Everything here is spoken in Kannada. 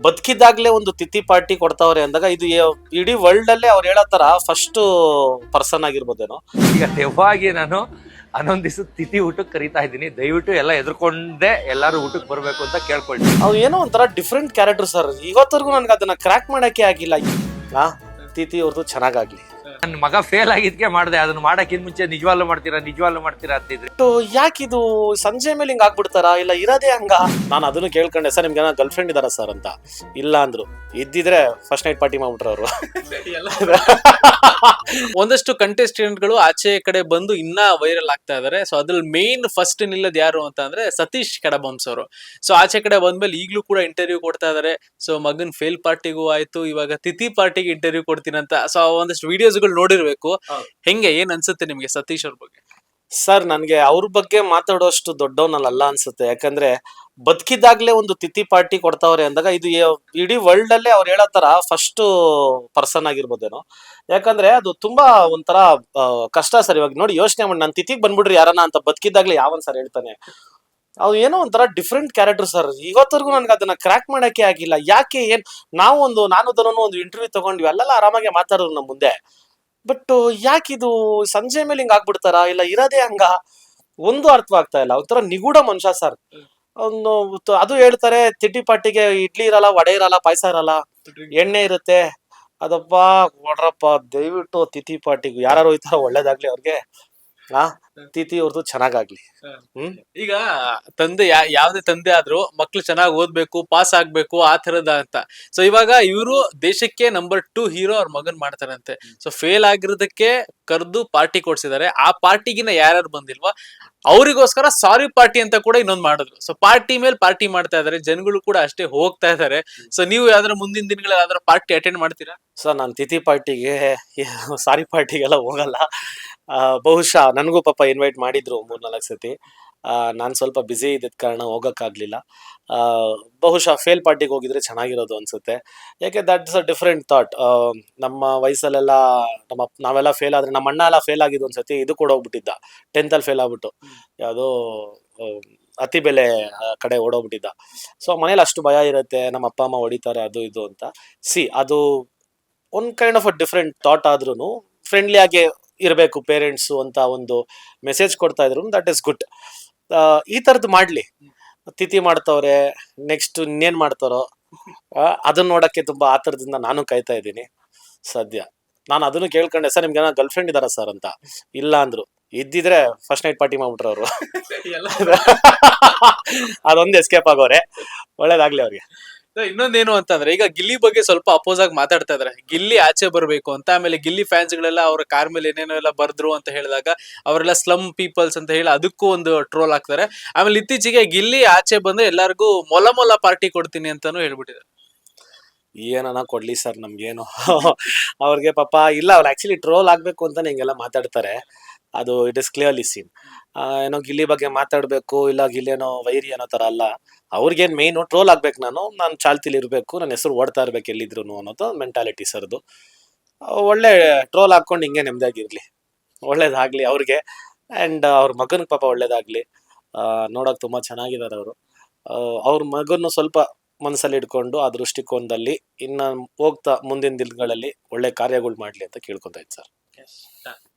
ಬದುಕಿದಾಗ್ಲೇ ಒಂದು ತಿಥಿ ಪಾರ್ಟಿ ಕೊಡ್ತಾವ್ರೆ ಅಂದಾಗ ಇದು ಇಡೀ ವರ್ಲ್ಡ್ ಅಲ್ಲೇ ಅವ್ರು ಹೇಳೋ ತರ ಫಸ್ಟ್ ಪರ್ಸನ್ ಆಗಿರ್ಬೋದೇನೋ. ಈಗ ದೆವ್ವಾಗಿ ನಾನು ಹನ್ನೊಂದು ದಿವಸ ತಿಥಿ ಊಟಕ್ಕೆ ಕರಿತಾ ಇದ್ದೀನಿ. ದಯವಿಟ್ಟು ಎಲ್ಲ ಎದ್ರಕೊಂಡೆ ಎಲ್ಲರೂ ಊಟಕ್ಕೆ ಬರಬೇಕು ಅಂತ ಕೇಳ್ಕೊಳ್ಳಿ ಅವ್ರು ಏನೋ ಒಂಥರ ಡಿಫ್ರೆಂಟ್ ಕ್ಯಾರೆಕ್ಟರ್ ಸರ್ ಇವತ್ತರೆಗೂ ನನಗೆ ಅದನ್ನ ಕ್ರ್ಯಾಕ್ ಮಾಡಕ್ಕೆ ಆಗಿಲ್ಲ. ತಿಥಿ ಅವ್ರದ್ದು ಚೆನ್ನಾಗಾಗ್ಲಿ. ನನ್ನ ಮಗ ಫೇಲ್ ಆಗಿದ್ಕೆ ಮಾಡಿದೆ ಅದನ್ನ ಮಾಡಕ್ಕಿಂತ ಮುಂಚೆ ನಿಜವಾಗ್ಲೂ ಮಾಡ್ತೀರಾ ನಿಜವಾಗ್ಲೂ ಮಾಡ್ತೀರಾ ಅಂತಿದ್ರು ಯಾಕಿದು ಸಂಜೆ ಮೇಲೆ ಹಿಂಗ್ ಆಗ್ಬಿಡ್ತಾರಾ? ಇಲ್ಲ ಇರೋದೇ ಹಂಗ? ನಾನು ಅದನ್ನು ಕೇಳ್ಕೊಂಡೆ ಸರ್ ನಿಮ್ಗೆ ಗರ್ಲ್ ಫ್ರೆಂಡ್ ಇದಾರ ಸರ್? ಅಂತ. ಇಲ್ಲ ಅಂದ್ರು. ಇದ್ದಿದ್ರೆ ಫಸ್ಟ್ ನೈಟ್ ಪಾರ್ಟಿ ಮಾಡ್ಬಿಟ್ರು ಅವರು. ಒಂದಷ್ಟು ಕಂಟೆಸ್ಟೆಂಟ್ಗಳು ಆಚೆ ಕಡೆ ಬಂದು ಇನ್ನ ವೈರಲ್ ಆಗ್ತಾ ಇದಾರೆ. ಸೊ ಅದ್ರಲ್ಲಿ ಮೇನ್ ಫಸ್ಟ್ ನಿಲ್ಲದ್ ಯಾರು ಅಂತ ಅಂದ್ರೆ ಸತೀಶ್ ಕಡಬಂಸ್ ಅವರು. ಸೊ ಆಚೆ ಕಡೆ ಬಂದ್ಮೇಲೆ ಈಗ್ಲೂ ಕೂಡ ಇಂಟರ್ವ್ಯೂ ಕೊಡ್ತಾ ಇದಾರೆ. ಸೊ ಮಗನ್ ಫೇಲ್ ಪಾರ್ಟಿಗೂ ಆಯ್ತು ಇವಾಗ ತಿಥಿ ಪಾರ್ಟಿಗೆ ಇಂಟರ್ವ್ಯೂ ಕೊಡ್ತೀನಿ ಅಂತ ಸೊ ಒಂದಷ್ಟು ವಿಡಿಯೋಸ್ಗಳು ನೋಡಿರ್ಬೇಕು. ಹೆಂಗೆ ಏನ್ ಅನ್ಸುತ್ತೆ ನಿಮ್ಗೆ ಸತೀಶ್ ಅವ್ರ ಬಗ್ಗೆ? ಸರ್ ನನ್ಗೆ ಅವ್ರ ಬಗ್ಗೆ ಮಾತಾಡೋಷ್ಟು ದೊಡ್ಡವನಲ್ಲ ಅನ್ಸುತ್ತೆ. ಯಾಕಂದ್ರೆ ಬದುಕಿದಾಗ್ಲೇ ಒಂದು ತಿಥಿ ಪಾರ್ಟಿ ಕೊಡ್ತಾವ್ರೆ ಅಂದಾಗ ಇದು ಇಡೀ ವರ್ಲ್ಡ್ ಅಲ್ಲೇ ಅವ್ರು ಹೇಳೋ ತರ ಫಸ್ಟ್ ಪರ್ಸನ್ ಆಗಿರ್ಬೋದೇನೋ. ಯಾಕಂದ್ರೆ ಅದು ತುಂಬಾ ಒಂಥರ ಕಷ್ಟ ಸರ್ ಇವಾಗ. ನೋಡಿ ಯೋಚನೆ ಮಾಡಿ ನಾನು ತಿಥಿಗೆ ಬಂದ್ಬಿಡ್ರಿ ಯಾರನ್ನ ಅಂತ ಬದುಕಿದಾಗ್ಲೇ ಯಾವನ್ ಸರ್ ಹೇಳ್ತಾನೆ. ಅವ್ರು ಏನೋ ಒಂಥರ ಡಿಫ್ರೆಂಟ್ ಕ್ಯಾರೆಕ್ಟರ್ ಸರ್. ಇವತ್ತರೆಗೂ ನನ್ಗೆ ಅದನ್ನ ಕ್ರ್ಯಾಕ್ ಮಾಡಕ್ಕೆ ಆಗಿಲ್ಲ. ಯಾಕೆ ಏನ್ ನಾವು ಒಂದು ನಾನು ಒಂದು ಇಂಟರ್ವ್ಯೂ ತಗೊಂಡ್ವಿ ಅಲ್ಲೆಲ್ಲ ಆರಾಮಾಗಿ ಮಾತಾಡೋರು ನಮ್ಮ ಮುಂದೆ. ಬಟ್ ಯಾಕಿದು ಸಂಜೆ ಮೇಲೆ ಹಿಂಗ್ ಆಗ್ಬಿಡ್ತಾರ? ಇಲ್ಲ ಇರೋದೇ ಹಂಗ? ಒಂದು ಅರ್ಥವಾಗ್ತಾ ಇಲ್ಲ. ಒಂಥರ ನಿಗೂಢ ಮನುಷ್ಯ ಸರ್. ಅದು ಹೇಳ್ತಾರೆ ತಿಟ್ಟಿ ಪಾಟಿಗೆ ಇಡ್ಲಿ ಇರಲ್ಲ, ವಡೆ ಇರಲ್ಲ, ಪಾಯಸ ಇರಲ್ಲ. ಎಣ್ಣೆ ಇರುತ್ತೆ. ಅದಪ್ಪ ಕೊಡ್ರಪ್ಪ ದಯವಿಟ್ಟು ತಿಥಿ ಪಾಟಿಗೂ ಯಾರು ಹೋಯ್ತಾರ ಒಳ್ಳೇದಾಗ್ಲಿ ಅವ್ರಿಗೆ. ಆ ತಿಥಿ ಅವ್ರದ್ದು ಚೆನ್ನಾಗಾಗ್ಲಿ. ಹ್ಮ್? ಈಗ ತಂದೆ ಯಾ- ಯಾವ್ದೇ ತಂದೆ ಆದ್ರೂ ಮಕ್ಳು ಚೆನ್ನಾಗಿ ಓದ್ಬೇಕು ಪಾಸ್ ಆಗ್ಬೇಕು ಆ ತರದ ಅಂತ. ಸೊ ಇವಾಗ ಇವರು ದೇಶಕ್ಕೆ ನಂಬರ್ ಟೂ ಹೀರೋ ಅವ್ರ ಮಗನ್ ಮಾಡ್ತಾರಂತೆ. ಸೊ ಫೇಲ್ ಆಗಿರೋದಕ್ಕೆ ಕರೆದು ಪಾರ್ಟಿ ಕೊಡ್ಸಿದ್ದಾರೆ ಆ ಪಾರ್ಟಿಗಿನ ಯಾರ್ಯಾರು ಬಂದಿಲ್ವಾ ಅವರಿಗೋಸ್ಕರ ಸಾರಿ ಪಾರ್ಟಿ ಅಂತ ಕೂಡ ಇನ್ನೊಂದು ಮಾಡಿದ್ರು. ಸೊ ಪಾರ್ಟಿ ಮೇಲೆ ಪಾರ್ಟಿ ಮಾಡ್ತಾ ಇದಾರೆ. ಜನಗಳು ಕೂಡ ಅಷ್ಟೇ ಹೋಗ್ತಾ ಇದಾರೆ. ಸೊ ನೀವು ಯಾವ್ದಾರ ಮುಂದಿನ ದಿನಗಳಲ್ಲಿ ಯಾವ್ದಾರ ಪಾರ್ಟಿ ಅಟೆಂಡ್ ಮಾಡ್ತೀರಾ? ಸರ್ ನಾನು ತಿಥಿ ಪಾರ್ಟಿಗೆ ಸಾರಿ ಪಾರ್ಟಿಗೆಲ್ಲ ಹೋಗಲ್ಲ. ಬಹುಶಃ ನನಗೂ ಪಾಪ ಇನ್ವೈಟ್ ಮಾಡಿದ್ರು ಮೂರ್ನಾಲ್ಕು ಸತಿ. ನಾನು ಸ್ವಲ್ಪ ಬ್ಯುಸಿ ಇದ್ದಿದ್ದ ಕಾರಣ ಹೋಗೋಕ್ಕಾಗಲಿಲ್ಲ. ಬಹುಶಃ ಫೇಲ್ ಪಾರ್ಟಿಗೆ ಹೋಗಿದ್ರೆ ಚೆನ್ನಾಗಿರೋದು ಅನ್ಸುತ್ತೆ. ಯಾಕೆ ದಟ್ಸ್ ಅ ಡಿಫ್ರೆಂಟ್ ಥಾಟ್ ನಮ್ಮ ವಯಸ್ಸಲ್ಲೆಲ್ಲ ನಮ್ಮ ನಾವೆಲ್ಲ ಫೇಲ್ ಆದರೆ ನಮ್ಮ ಅಣ್ಣ ಎಲ್ಲ ಫೇಲ್ ಆಗಿದ್ದು ಒಂದ್ಸತಿ ಇದು ಕೂಡ ಹೋಗ್ಬಿಟ್ಟಿದ್ದ. ಟೆಂತಲ್ಲಿ ಫೇಲ್ ಆಗ್ಬಿಟ್ಟು. ಯಾವುದೋ ಅತಿ ಬೆಲೆ ಕಡೆ ಓಡೋಗ್ಬಿಟ್ಟಿದ್ದ. ಸೊ ಮನೇಲಿ ಅಷ್ಟು ಭಯ ಇರುತ್ತೆ, ನಮ್ಮ ಅಪ್ಪ, ಅಮ್ಮ ಹೊಡಿತಾರೆ, ಅದು ಇದು ಅಂತ. ಸಿ ಅದು one kind of a different thought ಆದ್ರೂ ಫ್ರೆಂಡ್ಲಿ ಆಗಿ ಇರಬೇಕು ಪೇರೆಂಟ್ಸು ಅಂತ ಒಂದು ಮೆಸೇಜ್ ಕೊಡ್ತಾ ಇದ್ರು. ದಟ್ ಇಸ್ ಗುಡ್ ಈ ಥರದ್ದು ಮಾಡಲಿ. ತಿಥಿ ಮಾಡ್ತವ್ರೆ ನೆಕ್ಸ್ಟ್ ಇನ್ನೇನು ಮಾಡ್ತಾರೋ ಅದನ್ನ ನೋಡಕ್ಕೆ ತುಂಬಾ ಆತರದಿಂದ ನಾನು ಕಾಯ್ತಾ ಇದ್ದೀನಿ. ಸದ್ಯ. ನಾನು ಅದನ್ನು ಕೇಳ್ಕೊಂಡೆ ಸರ್ ನಿಮ್ಗೆ ಗರ್ಲ್ ಫ್ರೆಂಡ್ ಇದಾರ ಸರ್? ಅಂತ. ಇಲ್ಲ ಅಂದ್ರು. ಇದ್ದಿದ್ರೆ ಫಸ್ಟ್ ನೈಟ್ ಪಾರ್ಟಿ ಮಾಡ್ಬಿಟ್ರು ಅವರು. ಅದೊಂದು ಎಸ್ಕೇಪ್ ಆಗೋರೆ. ಒಳ್ಳೇದಾಗ್ಲಿ ಅವ್ರಿಗೆ. ಇನ್ನೊಂದೇನು ಅಂತಂದ್ರೆ, ಈಗ ಗಿಲ್ಲಿ ಬಗ್ಗೆ ಸ್ವಲ್ಪ ಅಪೋಸ್ ಆಗಿ ಮಾತಾಡ್ತಾ ಇದಾರೆ. ಗಿಲ್ಲಿ ಆಚೆ ಬರಬೇಕು ಅಂತ, ಆಮೇಲೆ ಗಿಲ್ಲಿ ಫ್ಯಾನ್ಸ್ ಗಳೆಲ್ಲ ಅವ್ರ ಕಾರ್ ಮೇಲೆ ಏನೇನೋ ಎಲ್ಲ ಬರ್ದ್ರು ಅಂತ ಹೇಳಿದಾಗ, ಅವರೆಲ್ಲ ಸ್ಲಮ್ ಪೀಪಲ್ಸ್ ಅಂತ ಹೇಳಿ ಅದಕ್ಕೂ ಒಂದು ಟ್ರೋಲ್ ಆಗ್ತಾರೆ ಆಮೇಲೆ ಇತ್ತೀಚೆಗೆ ಗಿಲ್ಲಿ ಆಚೆ ಬಂದು ಎಲ್ಲರಿಗೂ ಮೊಲ ಮೊಲ ಪಾರ್ಟಿ ಕೊಡ್ತೀನಿ ಅಂತಾನು ಹೇಳ್ಬಿಟ್ಟಿದ್ದಾರೆ. ಏನನ ಕೊಡ್ಲಿ ಸರ್ ನಮ್ಗೇನು? ಅವ್ರಿಗೆ ಪಾಪ, ಇಲ್ಲ, ಅವ್ರು ಆಕ್ಚುಲಿ ಟ್ರೋಲ್ ಆಗ್ಬೇಕು ಅಂತಾನೆ ಹಿಂಗೆಲ್ಲ ಮಾತಾಡ್ತಾರೆ. ಅದು ಇಟ್ ಇಸ್ ಕ್ಲಿಯರ್ಲಿ ಸೀನ್ ಏನೋ ಗಿಲ್ಲಿ ಬಗ್ಗೆ ಮಾತಾಡಬೇಕು, ಇಲ್ಲ ಗಿಲ್ಲಿ ಏನೋ ವೈರಿ ಅನ್ನೋ ಥರ ಅಲ್ಲ. ಅವ್ರಿಗೇನು ಮೇಯ್ನು ಟ್ರೋಲ್ ಆಗ್ಬೇಕು ನಾನು ನಾನು ಚಾಲ್ತಿಲಿ ಇರಬೇಕು ನನ್ನ ಹೆಸರು ಓಡ್ತಾ ಇರಬೇಕು ಎಲ್ಲಿದ್ರು ಅನ್ನೋದು ಮೆಂಟಾಲಿಟಿ ಸರ್ದು. ಒಳ್ಳೆ ಟ್ರೋಲ್ ಹಾಕ್ಕೊಂಡು ಹಿಂಗೆ ನೆಮ್ಮದಿಯಾಗಿರಲಿ ಒಳ್ಳೇದಾಗಲಿ ಅವ್ರಿಗೆ. ಆ್ಯಂಡ್ ಅವ್ರ ಮಗನಿಗೆ ಪಾಪ ಒಳ್ಳೇದಾಗಲಿ. ನೋಡೋಕೆ ತುಂಬ ಚೆನ್ನಾಗಿದ್ದಾರೆ ಅವರು. ಅವ್ರ ಮಗನ್ನು ಸ್ವಲ್ಪ ಮನಸ್ಸಲ್ಲಿ ಇಟ್ಕೊಂಡು ಆ ದೃಷ್ಟಿಕೋನದಲ್ಲಿ ಇನ್ನು ಹೋಗ್ತಾ ಮುಂದಿನ ದಿನಗಳಲ್ಲಿ ಒಳ್ಳೆ ಕಾರ್ಯಗಳು ಮಾಡಲಿ ಅಂತ ಕೇಳ್ಕೊತಾ ಇತ್ತು ಸರ್.